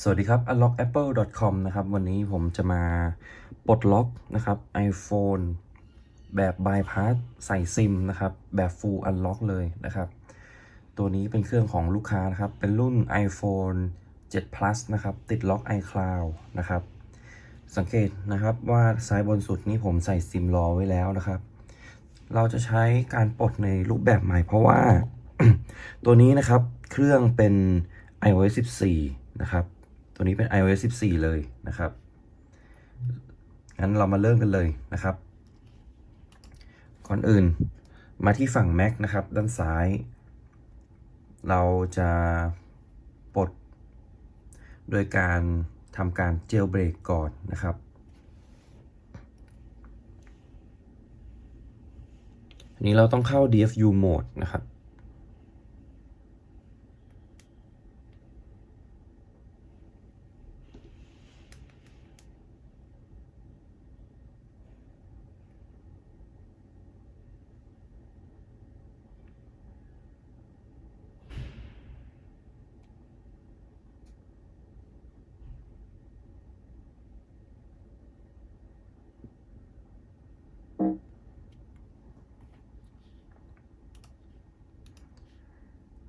สวัสดีครับ unlockapple.com นะครับ วันนี้ผมจะมาปลดล็อกนะครับ iPhone แบบ bypass ใส่ซิมนะครับ แบบ full unlock เลยนะครับ ตัวนี้เป็นเครื่องของลูกค้านะครับ เป็นรุ่น iPhone 7 plus นะครับ ติดล็อก iCloud นะครับ สังเกตนะครับว่าซ้ายบนสุดนี้ผมใส่ซิมรอไว้แล้วนะครับ เราจะใช้การปลดในรูปแบบใหม่เพราะว่า ตัวนี้นะครับเครื่องเป็น iOS 14 นะครับ ตัวนี้เป็น iOS 14 เลยนะครับ งั้นเรามาเริ่มกันเลยนะครับ ก่อนอื่นมาที่ฝั่ง Mac นะครับ ด้านซ้าย เราจะปลดโดยการทำการเจลเบรกก่อนนะครับอันนี้เราต้องเข้า DFU mode นะครับ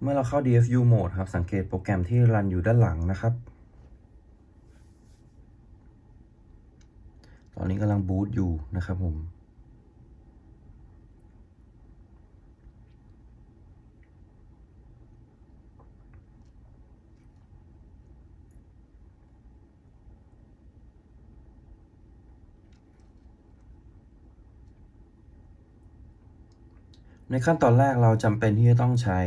มื่อเราเข้า DFU mode ครับ สังเกตโปรแกรมที่รันอยู่ด้านหลังนะครับ ตอนนี้กำลังบูตอยู่นะครับผมในขั้นตอนแรกเราจำเป็นที่จะต้องใช้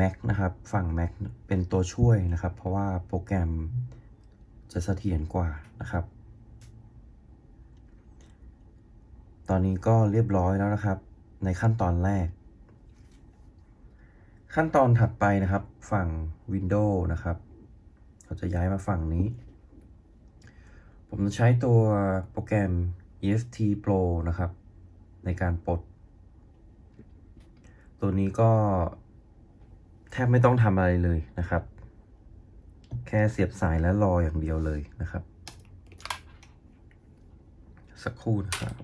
Mac นะครับ ฝั่ง Mac เป็นตัวช่วยนะครับ เพราะว่าโปรแกรมจะเสถียรกว่านะครับ ตอนนี้ก็เรียบร้อยแล้วนะครับ ในขั้นตอนแรก ขั้นตอนถัดไปนะครับ ฝั่ง Windows นะครับเราจะย้ายมาฝั่งนี้ ผมจะใช้ตัวโปรแกรม EFT Pro นะครับ ในการปลด ตัวนี้ก็แทบไม่ต้องทำอะไรเลยนะครับ แค่เสียบสายและรออย่างเดียวเลยนะครับ สักครู่นะครับ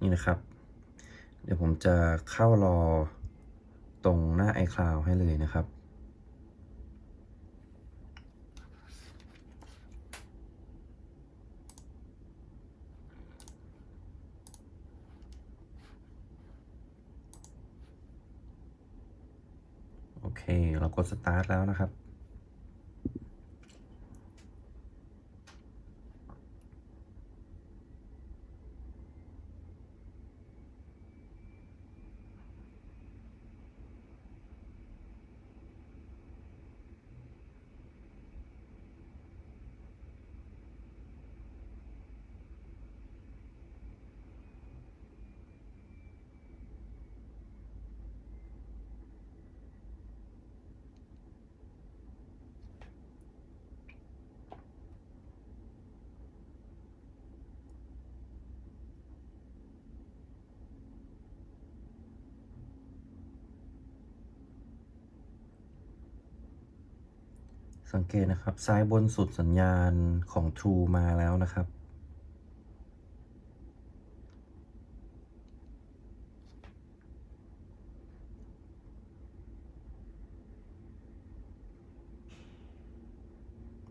นี่นะครับ เดี๋ยวผมจะเข้ารอ ตรงหน้า iCloud ให้เลยนะครับ โอเค เรากด start แล้วนะครับ สังเกตนะครับ ซ้ายบนสุดสัญญาณของ True มาแล้วนะครับ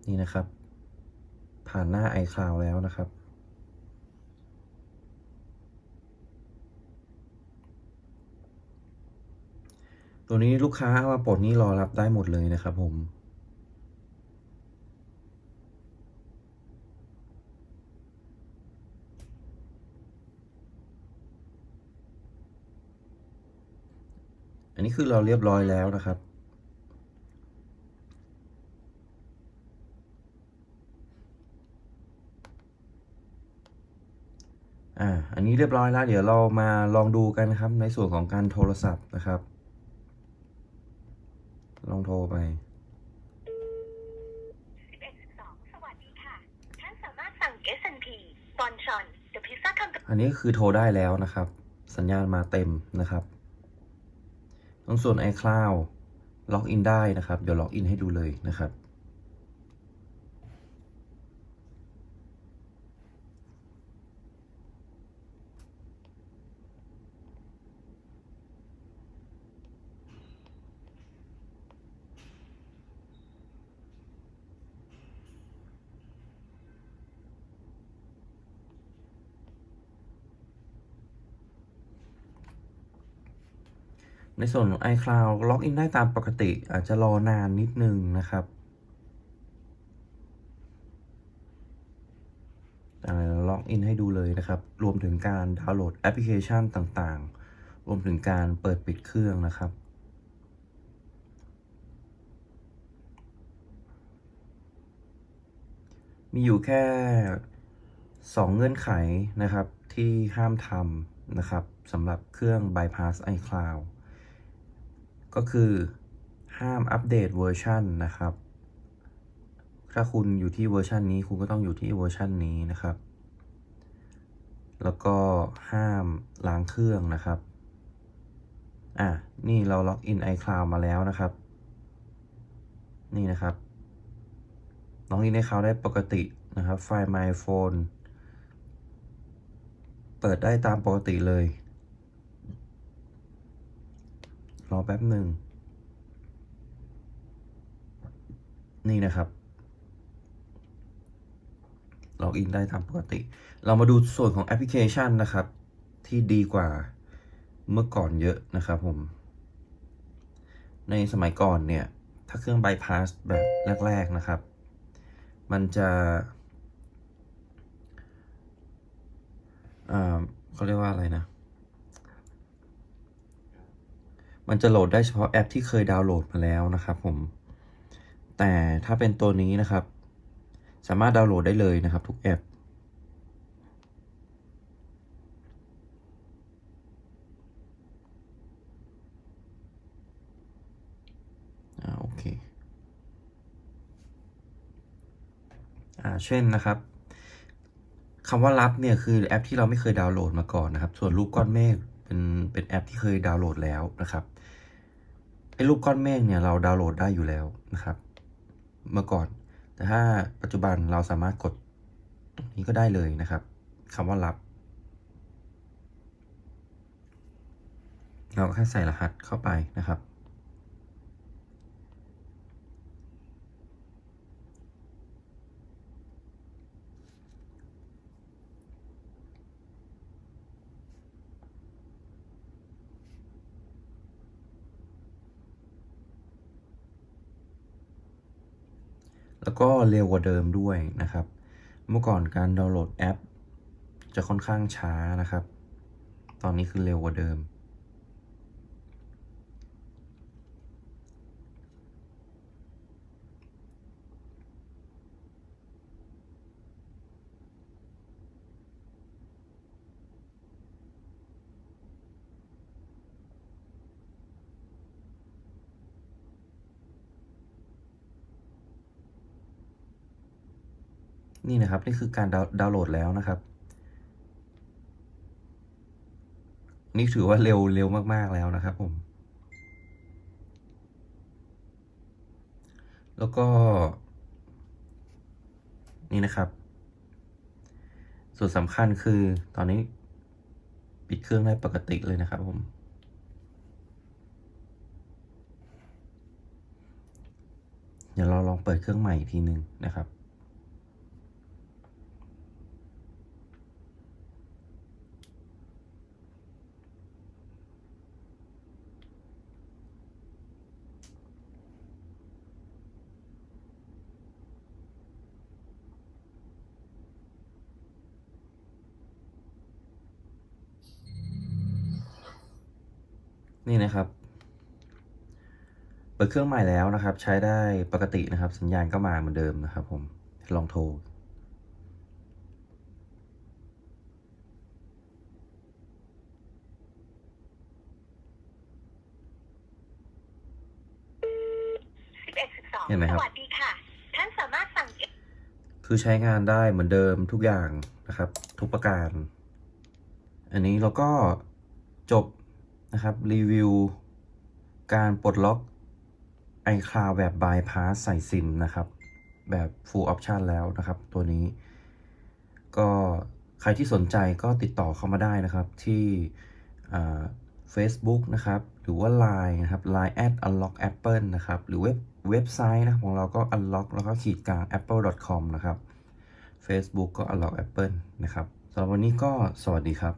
นี่นะครับ ผ่านหน้า iCloud แล้วนะครับตัวนี้ลูกค้าเอามาปลดนี่รอรับได้หมดเลยนะครับผม อันนี้คือเราเรียบร้อยแล้วนะครับ อ่า อันนี้เรียบร้อยแล้ว เดี๋ยวเรามาลองดูกันนะครับ ในส่วนของการโทรศัพท์นะครับ ลองโทรไป1112สวัสดีค่ะท่านสามารถสั่ง S&P บอนชอน The Pizza Company อันนี้คือโทรได้แล้วนะครับ สัญญาณมาเต็มนะครับ ตรงส่วน iCloud ล็อกอินได้นะครับ เดี๋ยวล็อกอินให้ดูเลยนะครับ ในส่วนของ iCloud ล็อกอินได้ตามปกติ อาจจะรอนานนิดนึงนะครับแต่ล็อกอินให้ดูเลยนะครับ รวมถึงการดาวน์โหลดแอปพลิเคชันต่างๆ รวมถึงการเปิดปิดเครื่องนะครับมีอยู่แค่ 2 เงื่อนไขนะครับที่ห้ามทำนะครับสำหรับเครื่อง bypass iCloud ก็คือห้ามอัปเดตเวอร์ชันนะครับ ถ้าคุณอยู่ที่เวอร์ชันนี้คุณก็ต้องอยู่ที่เวอร์ชันนี้นะครับ แล้วก็ห้ามล้างเครื่องนะครับ อะ นี่เราล็อกอิน iCloud มาแล้วนะครับ นี่นะครับล็อกอิน iCloud ได้ปกตินะครับ ไฟล์ My Phone เปิดได้ตามปกติเลย รอแป๊บหนึ่ง นี่นะครับล็อกอินได้ตามปกติ เรามาดูส่วนของแอปพลิเคชันนะครับ ที่ดีกว่าเมื่อก่อนเยอะนะครับผม ในสมัยก่อนเนี่ย ถ้าเครื่อง bypass แบบแรก ๆนะครับ มันจะอ่าเขาเรียกว่าอะไรนะ มันจะโหลดได้เฉพาะแอปที่เคยดาวน์โหลดมาแล้วนะครับผม แต่ถ้าเป็นตัวนี้นะครับ สามารถดาวน์โหลดได้เลยนะครับ ทุกแอป อ่าโอเค อ่าเช่นนะครับคำว่ารับเนี่ยคือแอปที่เราไม่เคยดาวน์โหลดมาก่อนนะครับ ส่วนรูปก้อนเมฆเป็นเป็นแอปที่เคยดาวน์โหลดแล้วนะครับ ไอ้รูปก้อนเมฆเนี่ยเราดาวน์โหลดได้อยู่แล้วนะครับ เมื่อก่อน แต่ถ้าปัจจุบันเราสามารถกดตรงนี้ก็ได้เลยนะครับคำว่ารับ เราก็แค่ใส่รหัสเข้าไปนะครับ แล้วก็เร็วกว่าเดิมด้วยนะครับ เมื่อก่อนการดาวน์โหลดแอป จะค่อนข้างช้านะครับ ตอนนี้คือเร็วกว่าเดิม นี่นะครับนี่คือการดาวน์โหลดแล้วนะครับ นี่ถือว่าเร็วเร็วมากๆแล้วนะครับผม แล้วก็ นี่นะครับ ส่วนสำคัญคือตอนนี้ปิดเครื่องได้ปกติเลยนะครับผมเดี๋ยวเราลองเปิดเครื่องใหม่อีกทีหนึ่งนะครับ นี่นะครับ เปิดเครื่องใหม่แล้วนะครับ ใช้ได้ปกตินะครับ สัญญาณก็มาเหมือนเดิมนะครับ ผมลองโทรสเห็นไหมครับสวัสดีค่ะ ท่านสามารถสั่ง คือใช้งานได้เหมือนเดิมทุกอย่างนะครับ ทุกประการ อันนี้เราก็จบ นะครับ รีวิว การปลดล็อก iCloud แบบ bypass ใส่ซิมนะครับ แบบ full option แล้วนะครับ ตัวนี้ ก็ใครที่สนใจก็ติดต่อเข้ามาได้นะครับที่ Facebook นะครับ หรือว่า Line นะครับ Line at unlock apple นะครับ หรือเว็บเว็บไซต์นะครับของเราก็ unlock แล้วก็ขีดกลาง apple.com นะครับ Facebook ก็ unlock apple นะครับสำหรับวันนี้ก็สวัสดีครับ